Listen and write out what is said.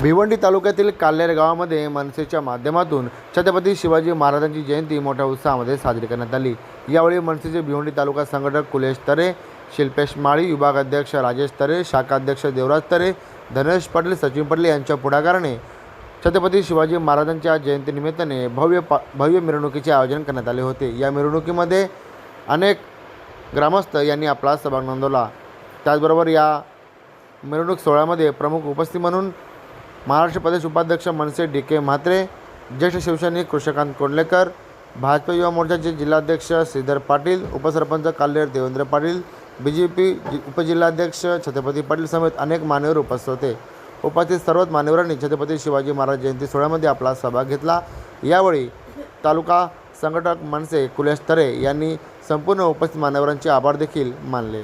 भिवंडी तालुक्यातील काल्हेर गावामध्ये मनसेच्या माध्यमातून छत्रपती शिवाजी महाराजांची जयंती मोठ्या उत्साहामध्ये साजरी करण्यात आली. यावेळी मनसेचे भिवंडी तालुका संघटक कुलेश तरे शिल्पेश माळी विभाग अध्यक्ष राजेश तरे शाखाध्यक्ष देवराज तरे धनेश पाटील सचिन पाटील यांच्या पुढाकाराने छत्रपती शिवाजी महाराजांच्या जयंतीनिमित्ताने भव्य पा भव्य मिरवणुकीचे आयोजन करण्यात आले होते. या मिरवणुकीमध्ये अनेक ग्रामस्थ यांनी आपला सहभाग नोंदवला. त्याचबरोबर या मिरवणूक सोहळ्यामध्ये प्रमुख उपस्थिती म्हणून महाराष्ट्र प्रदेश उपाध्यक्ष मनसे डी के म्हात्रे ज्येष्ठ शिवसैनिक कृष्णकांत कोंडलेकर भाजप युवा मोर्चाचे जिल्हाध्यक्ष श्रीधर पाटील उपसरपंच Kalher Devendra Patil B J P उपजिल्हाध्यक्ष Chhatrapati Patil समेत अनेक मान्यवर उपस्थित होते. उपस्थित सर्वच मान्यवरांनी छत्रपती शिवाजी महाराज जयंती सोहळ्यामध्ये आपला सहभाग घेतला. यावेळी तालुका संघटक मनसे कुलेश तरे यांनी संपूर्ण उपस्थित मान्यवरांचे आभार देखील मानले.